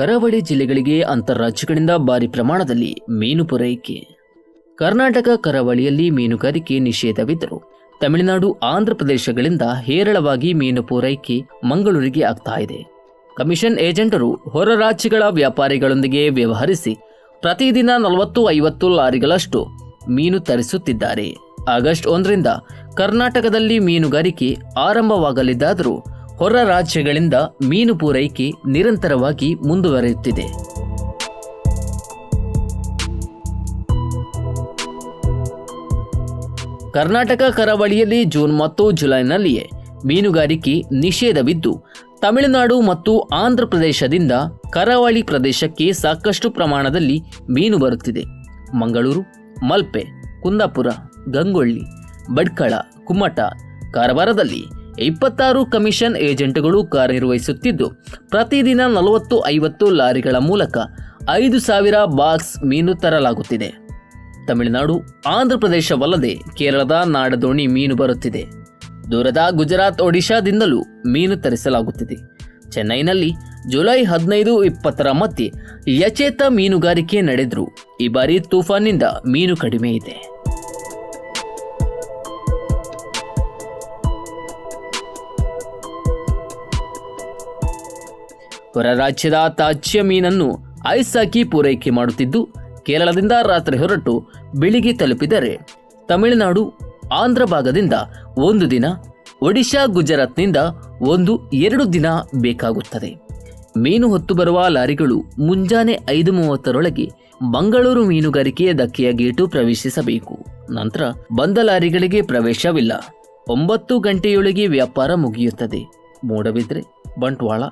ಕರಾವಳಿ ಜಿಲ್ಲೆಗಳಿಗೆ ಅಂತಾರಾಜ್ಯಗಳಿಂದ ಭಾರಿ ಪ್ರಮಾಣದಲ್ಲಿ ಮೀನು ಪೂರೈಕೆ. ಕರ್ನಾಟಕ ಕರಾವಳಿಯಲ್ಲಿ ಮೀನುಗಾರಿಕೆ ನಿಷೇಧವಿದ್ದರೂ ತಮಿಳುನಾಡು, ಆಂಧ್ರ ಪ್ರದೇಶಗಳಿಂದ ಹೇರಳವಾಗಿ ಮೀನು ಪೂರೈಕೆ ಮಂಗಳೂರಿಗೆ ಆಗ್ತಾ ಇದೆ. ಕಮಿಷನ್ ಏಜೆಂಟರು ಹೊರ ರಾಜ್ಯಗಳ ವ್ಯಾಪಾರಿಗಳೊಂದಿಗೆ ವ್ಯವಹರಿಸಿ ಪ್ರತಿದಿನ ನಲವತ್ತು ಐವತ್ತು ಲಾರಿಗಳಷ್ಟು ಮೀನು ತರಿಸುತ್ತಿದ್ದಾರೆ. ಆಗಸ್ಟ್ ಒಂದರಿಂದ ಕರ್ನಾಟಕದಲ್ಲಿ ಮೀನುಗಾರಿಕೆ ಆರಂಭವಾಗಲಿದ್ದಾದರೂ ಹೊರ ರಾಜ್ಯಗಳಿಂದ ಮೀನು ಪೂರೈಕೆ ನಿರಂತರವಾಗಿ ಮುಂದುವರಿಯುತ್ತಿದೆ. ಕರ್ನಾಟಕ ಕರಾವಳಿಯಲ್ಲಿ ಜೂನ್ ಮತ್ತು ಜುಲೈನಲ್ಲಿಯೇ ಮೀನುಗಾರಿಕೆ ನಿಷೇಧವಿದ್ದು, ತಮಿಳುನಾಡು ಮತ್ತು ಆಂಧ್ರ ಪ್ರದೇಶದಿಂದ ಕರಾವಳಿ ಪ್ರದೇಶಕ್ಕೆ ಸಾಕಷ್ಟು ಪ್ರಮಾಣದಲ್ಲಿ ಮೀನು ಬರುತ್ತಿದೆ. ಮಂಗಳೂರು, ಮಲ್ಪೆ, ಕುಂದಾಪುರ, ಗಂಗೊಳ್ಳಿ, ಬಡ್ಕಳ, ಕುಮ್ಮಟ, ಕಾರವಾರದಲ್ಲಿ ಇಪ್ಪತ್ತಾರು ಕಮಿಷನ್ ಏಜೆಂಟ್ಗಳು ಕಾರ್ಯನಿರ್ವಹಿಸುತ್ತಿದ್ದು, ಪ್ರತಿದಿನ ನಲವತ್ತು ಐವತ್ತು ಲಾರಿಗಳ ಮೂಲಕ ಐದು ಸಾವಿರ ಬಾಕ್ಸ್ ಮೀನು ತರಲಾಗುತ್ತಿದೆ. ತಮಿಳುನಾಡು ಆಂಧ್ರಪ್ರದೇಶವಲ್ಲದೆ ಕೇರಳದ ನಾಡದೋಣಿ ಮೀನು ಬರುತ್ತಿದೆ. ದೂರದ ಗುಜರಾತ್, ಒಡಿಶಾದಿಂದಲೂ ಮೀನು ತರಿಸಲಾಗುತ್ತಿದೆ. ಚೆನ್ನೈನಲ್ಲಿ ಜುಲೈ ಹದಿನೈದು ಇಪ್ಪತ್ತರ ಮಧ್ಯೆ ಯಚೇತ ಮೀನುಗಾರಿಕೆ ನಡೆದರೂ. ಈ ಬಾರಿ ತೂಫಾನ್ನಿಂದ ಮೀನು ಕಡಿಮೆ ಇದೆ. ಹೊರ ರಾಜ್ಯದ ತಾಜ್ಯ ಮೀನನ್ನು ಐಸ್ ಹಾಕಿ ಪೂರೈಕೆ ಮಾಡುತ್ತಿದ್ದು, ಕೇರಳದಿಂದ ರಾತ್ರಿ ಹೊರಟು ಬೆಳಿಗ್ಗೆ ತಲುಪಿದರೆ. ತಮಿಳುನಾಡು, ಆಂಧ್ರ ಭಾಗದಿಂದ ಒಂದು ದಿನ, ಒಡಿಶಾ, ಗುಜರಾತ್ನಿಂದ ಒಂದು, ಎರಡು ದಿನ ಬೇಕಾಗುತ್ತದೆ. ಮೀನು ಹೊತ್ತು ಬರುವ ಲಾರಿಗಳು ಮುಂಜಾನೆ ಐದು ಮೂವತ್ತರೊಳಗೆ ಮಂಗಳೂರು ಮೀನುಗಾರಿಕೆಯ ದಕ್ಕೆಯ ಗೇಟು ಪ್ರವೇಶಿಸಬೇಕು. ನಂತರ ಬಂದ ಲಾರಿಗಳಿಗೆ ಪ್ರವೇಶವಿಲ್ಲ. ಒಂಬತ್ತು ಗಂಟೆಯೊಳಗೆ ವ್ಯಾಪಾರ ಮುಗಿಯುತ್ತದೆ. ಮೂಡಬಿದ್ರೆ ಬಂಟ್ವಾಳ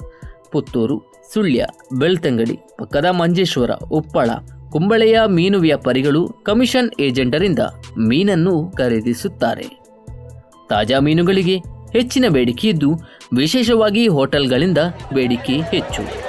ಪುತ್ತೂರು ಸುಳ್ಯ, ಬೆಳ್ತಂಗಡಿ, ಪಕ್ಕದ ಮಂಜೇಶ್ವರ, ಉಪ್ಪಳ, ಕುಂಬಳೆಯ ಮೀನು ವ್ಯಾಪಾರಿಗಳು ಕಮಿಷನ್ ಏಜೆಂಟರಿಂದ ಮೀನನ್ನು ಖರೀದಿಸುತ್ತಾರೆ. ತಾಜಾ ಮೀನುಗಳಿಗೆ ಹೆಚ್ಚಿನ ಬೇಡಿಕೆ ಇದ್ದು ವಿಶೇಷವಾಗಿ ಹೋಟೆಲ್ಗಳಿಂದ ಬೇಡಿಕೆ ಹೆಚ್ಚು.